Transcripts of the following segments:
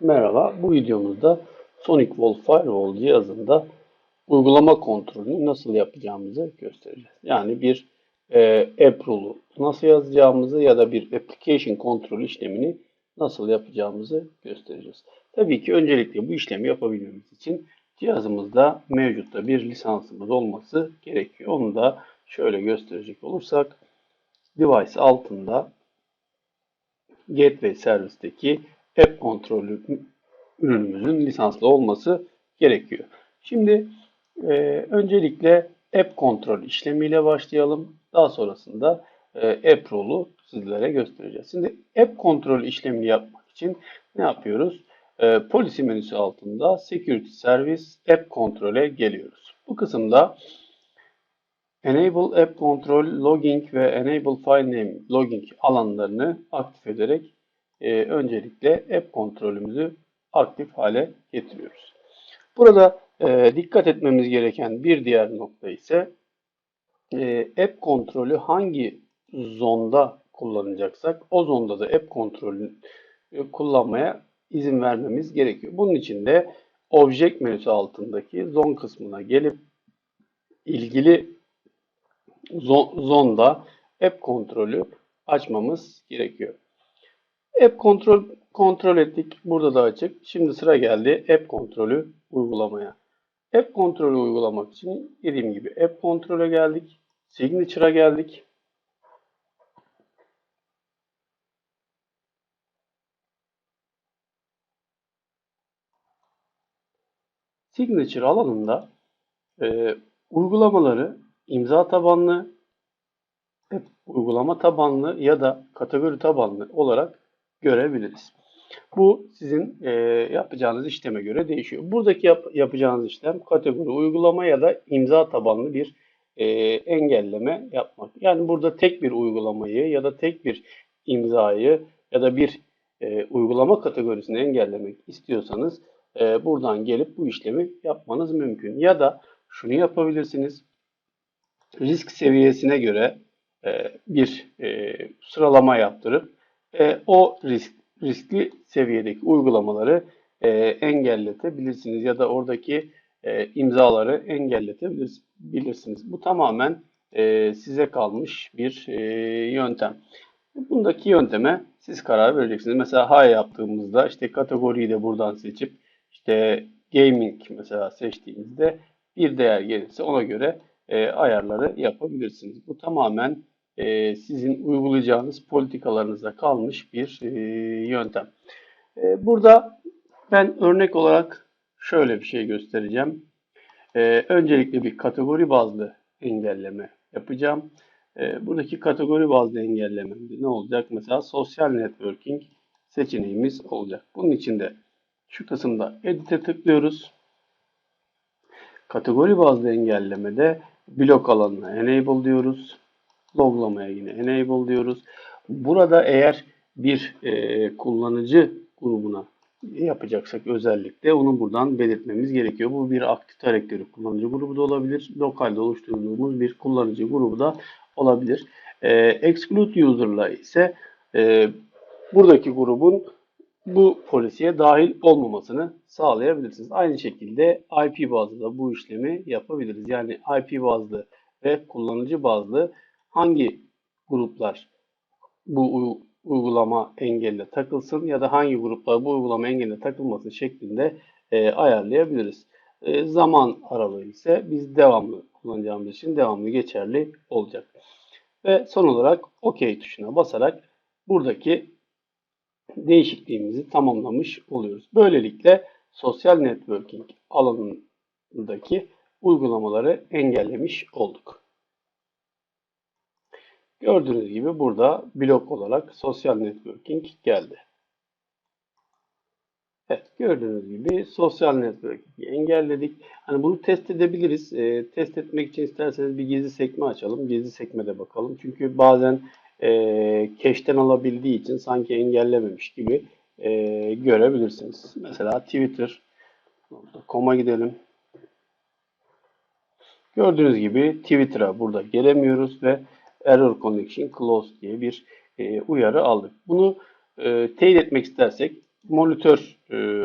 Merhaba, bu videomuzda Sonic Wolf Firewall cihazında uygulama kontrolünü nasıl yapacağımızı göstereceğiz. Yani bir e, app rule'u nasıl yazacağımızı ya da bir application kontrol işlemini nasıl yapacağımızı göstereceğiz. Tabii ki öncelikle bu işlemi yapabilmemiz için cihazımızda mevcutta bir lisansımız olması gerekiyor. Onu da şöyle gösterecek olursak device altında Gateway servisteki app kontrolü ürünümüzün lisanslı olması gerekiyor. Şimdi e, öncelikle app kontrol işlemiyle başlayalım. Daha sonrasında e, app role'u sizlere göstereceğiz. Şimdi app kontrol işlemini yapmak için ne yapıyoruz? E, policy menüsü altında Security Service App Control'e geliyoruz. Bu kısımda Enable App Control Logging ve Enable File Name Logging alanlarını aktif ederek e, öncelikle app kontrolümüzü aktif hale getiriyoruz. Burada e, dikkat etmemiz gereken bir diğer nokta ise e, app kontrolü hangi zonda kullanacaksak o zonda da app kontrolünü e, kullanmaya izin vermemiz gerekiyor. Bunun için de Object menüsü altındaki zon kısmına gelip ilgili zonda app kontrolü açmamız gerekiyor. App kontrol kontrol ettik. Burada da açık. Şimdi sıra geldi app kontrolü uygulamaya. App kontrolü uygulamak için dediğim gibi app kontrole geldik. Signature'a geldik. Signature alanında e, uygulamaları imza tabanlı, app uygulama tabanlı ya da kategori tabanlı olarak görebiliriz. Bu sizin e, yapacağınız işleme göre değişiyor. Buradaki yap, yapacağınız işlem kategori uygulama ya da imza tabanlı bir e, engelleme yapmak. Yani burada tek bir uygulamayı ya da tek bir imzayı ya da bir e, uygulama kategorisini engellemek istiyorsanız e, buradan gelip bu işlemi yapmanız mümkün. Ya da şunu yapabilirsiniz. Risk seviyesine göre e, bir e, sıralama yaptırıp e, o risk riskli seviyedeki uygulamaları e, engelletebilirsiniz ya da oradaki e, imzaları engelletebilirsiniz. Bu tamamen e, size kalmış bir e, yöntem. Bundaki yönteme siz karar vereceksiniz. Mesela hay yaptığımızda işte kategoriyi de buradan seçip işte gaming mesela seçtiğimizde bir değer gelirse ona göre e, ayarları yapabilirsiniz. Bu tamamen e, sizin uygulayacağınız politikalarınıza kalmış bir e, yöntem. E, burada ben örnek olarak şöyle bir şey göstereceğim. E, öncelikle bir kategori bazlı engelleme yapacağım. E, buradaki kategori bazlı engellememde ne olacak? Mesela sosyal networking seçeneğimiz olacak. Bunun için de şu kısımda Edit'e tıklıyoruz. Kategori bazlı engellemede blok alanına Enable diyoruz loglamaya yine enable diyoruz. Burada eğer bir e, kullanıcı grubuna yapacaksak özellikle onu buradan belirtmemiz gerekiyor. Bu bir aktif direktörü kullanıcı grubu da olabilir. Lokalde oluşturduğumuz bir kullanıcı grubu da olabilir. E, exclude user'la ise e, buradaki grubun bu polisiye dahil olmamasını sağlayabilirsiniz. Aynı şekilde IP bazlı da bu işlemi yapabiliriz. Yani IP bazlı ve kullanıcı bazlı hangi gruplar bu uygulama engelle takılsın ya da hangi gruplar bu uygulama engelle takılmasın şeklinde e, ayarlayabiliriz. E, zaman aralığı ise biz devamlı kullanacağımız için devamlı geçerli olacak. Ve son olarak OK tuşuna basarak buradaki değişikliğimizi tamamlamış oluyoruz. Böylelikle sosyal networking alanındaki uygulamaları engellemiş olduk. Gördüğünüz gibi burada blok olarak sosyal networking geldi. Evet gördüğünüz gibi sosyal networking'i engelledik. Hani bunu test edebiliriz. E, test etmek için isterseniz bir gizli sekme açalım. Gizli sekmede bakalım. Çünkü bazen e, cache'ten alabildiği için sanki engellememiş gibi e, görebilirsiniz. Mesela Twitter. Koma gidelim. Gördüğünüz gibi Twitter'a burada gelemiyoruz ve error connection closed diye bir e, uyarı aldık. Bunu e, teyit etmek istersek monitör e,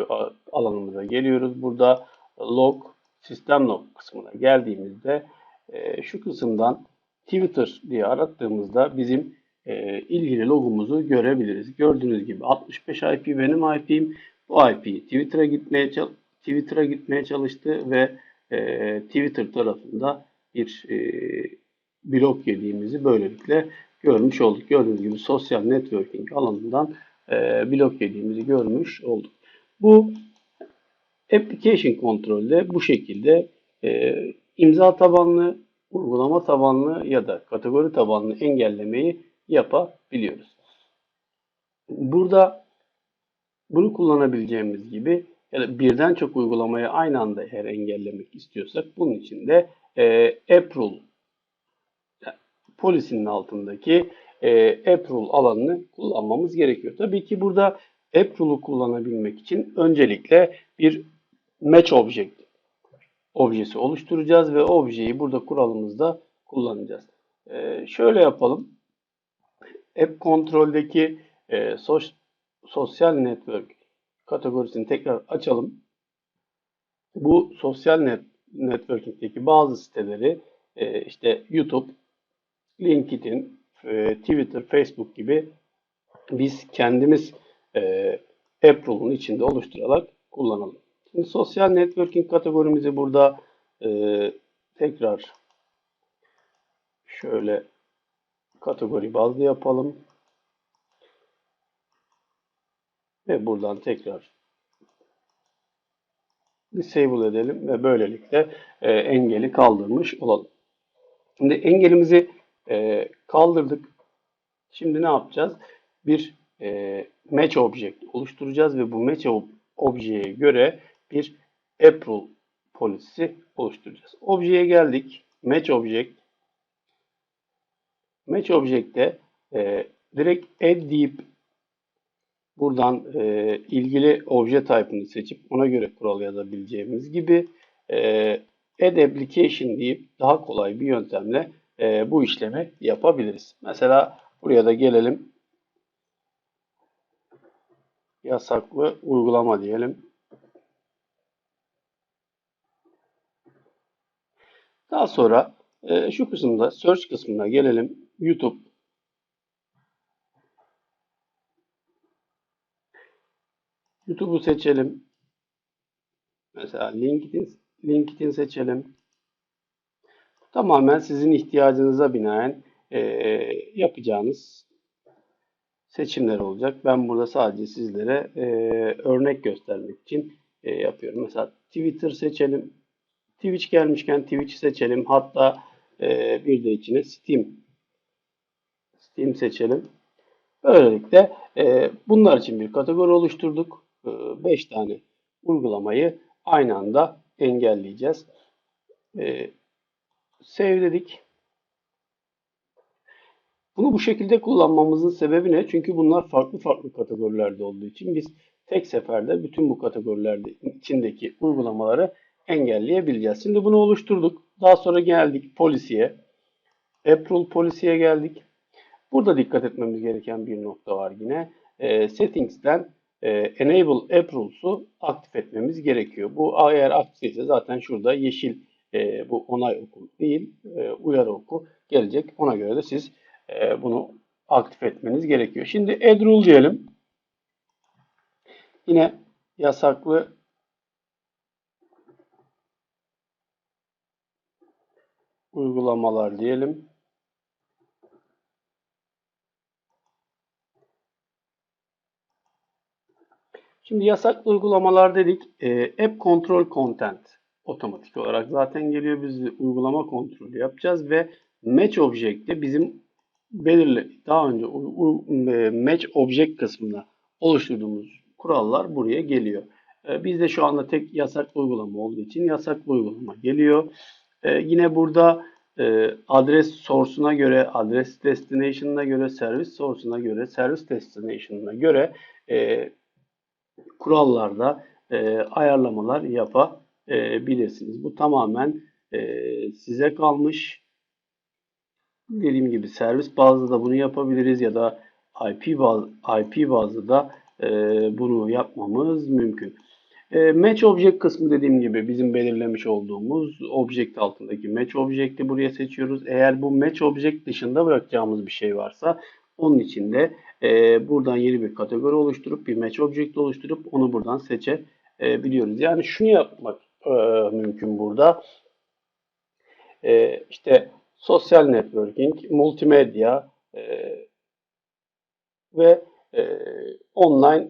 alanımıza geliyoruz. Burada log, sistem log kısmına geldiğimizde e, şu kısımdan Twitter diye arattığımızda bizim e, ilgili logumuzu görebiliriz. Gördüğünüz gibi 65 IP benim IP'im. Bu IP Twitter'a gitmeye Twitter'a gitmeye çalıştı ve e, Twitter tarafında bir e, blok yediğimizi böylelikle görmüş olduk. Gördüğünüz gibi sosyal networking alanından e, blok yediğimizi görmüş olduk. Bu application kontrolde bu şekilde e, imza tabanlı, uygulama tabanlı ya da kategori tabanlı engellemeyi yapabiliyoruz. Burada bunu kullanabileceğimiz gibi ya da birden çok uygulamayı aynı anda eğer engellemek istiyorsak bunun için de e, app rule polisinin altındaki e, app rule alanını kullanmamız gerekiyor. Tabii ki burada app rule'u kullanabilmek için öncelikle bir match object objesi oluşturacağız ve objeyi burada kuralımızda kullanacağız. E, şöyle yapalım. App kontroldeki e, sos- sosyal network kategorisini tekrar açalım. Bu sosyal net, networking'deki bazı siteleri e, işte YouTube, LinkedIn, e, Twitter, Facebook gibi biz kendimiz e, app rule'un içinde oluşturarak kullanalım. Şimdi sosyal networking kategorimizi burada e, tekrar şöyle kategori bazlı yapalım. Ve buradan tekrar disable edelim ve böylelikle e, engeli kaldırmış olalım. Şimdi engelimizi e, kaldırdık. Şimdi ne yapacağız? Bir e, match object oluşturacağız ve bu match ob- objeye göre bir app rule polisisi oluşturacağız. Objeye geldik. Match object. Match object'te e, direkt add deyip buradan e, ilgili obje type'ını seçip ona göre kural yazabileceğimiz gibi e, add application deyip daha kolay bir yöntemle e, bu işlemi yapabiliriz. Mesela buraya da gelelim. Yasaklı uygulama diyelim. Daha sonra e, şu kısımda search kısmına gelelim. YouTube YouTube'u seçelim. Mesela LinkedIn LinkedIn seçelim. Tamamen sizin ihtiyacınıza binaen e, yapacağınız seçimler olacak. Ben burada sadece sizlere e, örnek göstermek için e, yapıyorum. Mesela Twitter seçelim. Twitch gelmişken Twitch seçelim. Hatta e, bir de içine Steam Steam seçelim. Böylelikle e, bunlar için bir kategori oluşturduk. 5 tane uygulamayı aynı anda engelleyeceğiz. E, save dedik. Bunu bu şekilde kullanmamızın sebebi ne? Çünkü bunlar farklı farklı kategorilerde olduğu için biz tek seferde bütün bu kategorilerde içindeki uygulamaları engelleyebileceğiz. Şimdi bunu oluşturduk. Daha sonra geldik polisiye. App Rule polisiye geldik. Burada dikkat etmemiz gereken bir nokta var yine. E, settings'ten e, Enable App Rules'u aktif etmemiz gerekiyor. Bu eğer aktifse zaten şurada yeşil e, bu onay oku değil, e, uyarı oku gelecek. Ona göre de siz e, bunu aktif etmeniz gerekiyor. Şimdi Add Rule diyelim. Yine yasaklı uygulamalar diyelim. Şimdi yasaklı uygulamalar dedik. E, App Control Content otomatik olarak zaten geliyor. Biz uygulama kontrolü yapacağız ve Match Object'te bizim belirli daha önce e, Match Object kısmına oluşturduğumuz kurallar buraya geliyor. E, bizde şu anda tek yasaklı uygulama olduğu için yasaklı uygulama geliyor. E, yine burada adres source'una göre, adres destination'ına göre, servis source'una göre, servis destination'ına göre kurallarda e, yapabilirsiniz. Bu tamamen e, size kalmış. Dediğim gibi servis bazlı da bunu yapabiliriz ya da IP bazlı, IP bazlı da e, bunu yapmamız mümkün. E, match object kısmı dediğim gibi bizim belirlemiş olduğumuz object altındaki match object'i buraya seçiyoruz. Eğer bu match object dışında bırakacağımız bir şey varsa onun için de e, buradan yeni bir kategori oluşturup bir match object oluşturup onu buradan seçebiliyoruz. Yani şunu yapmak e, mümkün burada. E, işte sosyal networking, multimedya e, ve e, online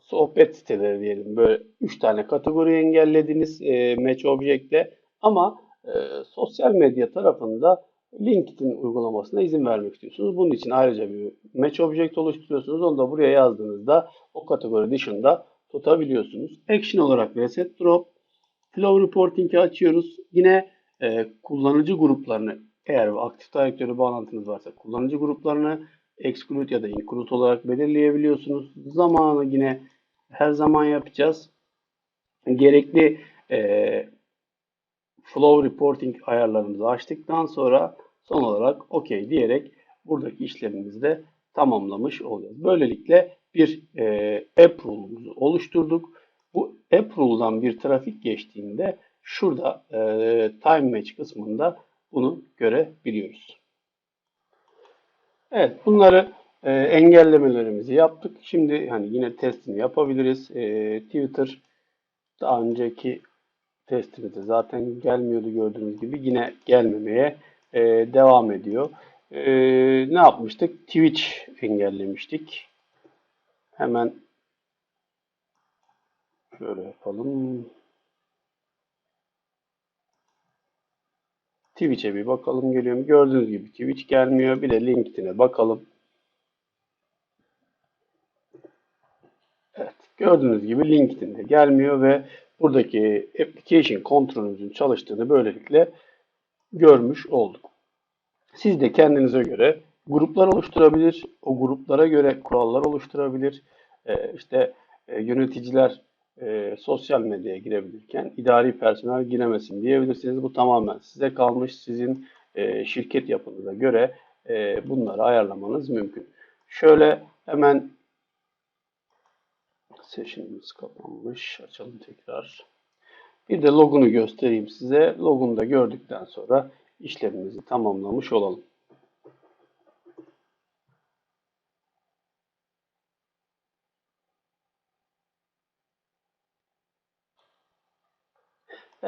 sohbet siteleri diyelim. Böyle 3 tane kategori engellediniz e, Match Object'te ama e, sosyal medya tarafında LinkedIn uygulamasına izin vermek istiyorsunuz. Bunun için ayrıca bir Match Object oluşturuyorsunuz. Onu da buraya yazdığınızda o kategori dışında tutabiliyorsunuz. Action olarak Reset Drop, Flow Reporting'i açıyoruz. Yine e, kullanıcı gruplarını eğer aktif direktörü bağlantınız varsa kullanıcı gruplarını exclude ya da include olarak belirleyebiliyorsunuz. Zamanı yine her zaman yapacağız. Gerekli e, flow reporting ayarlarımızı açtıktan sonra son olarak OK diyerek buradaki işlemimizi de tamamlamış olacağız. Böylelikle bir e, app rule'umuzu oluşturduk. Bu app rule'dan bir trafik geçtiğinde şurada e, time match kısmında bunu görebiliyoruz. Evet bunları e, engellemelerimizi yaptık. Şimdi hani yine testini yapabiliriz. E, Twitter daha önceki testimizde zaten gelmiyordu gördüğünüz gibi. Yine gelmemeye e, devam ediyor. E, ne yapmıştık? Twitch engellemiştik. Hemen şöyle yapalım. Twitch'e bir bakalım geliyor mu? Gördüğünüz gibi Twitch gelmiyor. Bir de LinkedIn'e bakalım. Evet, gördüğünüz gibi LinkedIn'de gelmiyor ve buradaki application kontrolümüzün çalıştığını böylelikle görmüş olduk. Siz de kendinize göre gruplar oluşturabilir, o gruplara göre kurallar oluşturabilir. Ee, işte e, yöneticiler e, sosyal medyaya girebilirken idari personel giremesin diyebilirsiniz. Bu tamamen size kalmış. Sizin e, şirket yapınıza göre e, bunları ayarlamanız mümkün. Şöyle hemen Session'ımız kapanmış. Açalım tekrar. Bir de logunu göstereyim size. Logunu da gördükten sonra işlemimizi tamamlamış olalım.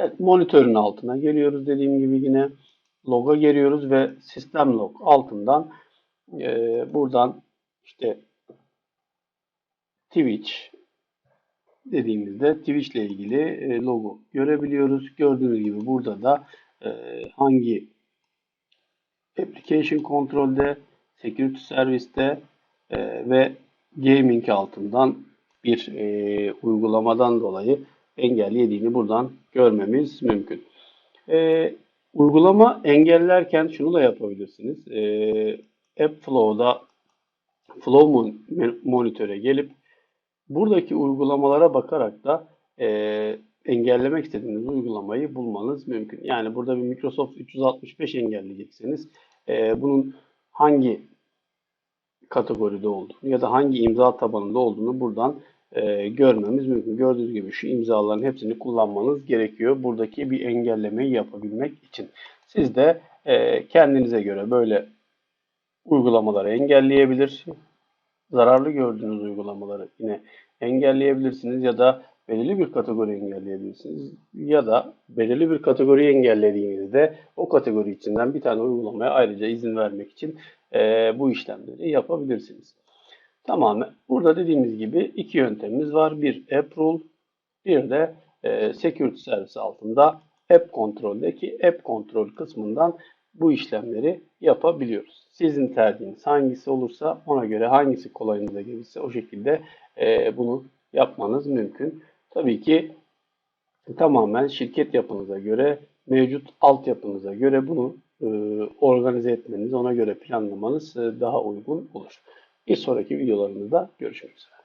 Evet, monitörün altına geliyoruz dediğim gibi yine loga geliyoruz ve sistem log altından e, buradan işte Twitch dediğimizde Twitch ile ilgili e, logo görebiliyoruz. Gördüğünüz gibi burada da e, hangi application kontrolde, security serviste e, ve gaming altından bir e, uygulamadan dolayı engellediğini buradan görmemiz mümkün. E, uygulama engellerken şunu da yapabilirsiniz. E, AppFlow'da Flow monitöre gelip buradaki uygulamalara bakarak da e, engellemek istediğiniz uygulamayı bulmanız mümkün. Yani burada bir Microsoft 365 engelleyecekseniz e, bunun hangi kategoride olduğunu ya da hangi imza tabanında olduğunu buradan e, görmemiz mümkün. Gördüğünüz gibi şu imzaların hepsini kullanmanız gerekiyor. Buradaki bir engellemeyi yapabilmek için. Siz de e, kendinize göre böyle uygulamaları engelleyebilir. Zararlı gördüğünüz uygulamaları yine engelleyebilirsiniz ya da belirli bir kategori engelleyebilirsiniz. Ya da belirli bir kategori engellediğinizde o kategori içinden bir tane uygulamaya ayrıca izin vermek için e, bu işlemleri yapabilirsiniz. Tamamen burada dediğimiz gibi iki yöntemimiz var. Bir App Rule, bir de e, Security Service altında App Control'deki App Control kısmından bu işlemleri yapabiliyoruz. Sizin tercihiniz hangisi olursa ona göre hangisi kolayınıza gelirse o şekilde e, bunu yapmanız mümkün. Tabii ki tamamen şirket yapınıza göre, mevcut altyapınıza göre bunu e, organize etmeniz, ona göre planlamanız e, daha uygun olur. Bir sonraki videolarımızda görüşmek üzere.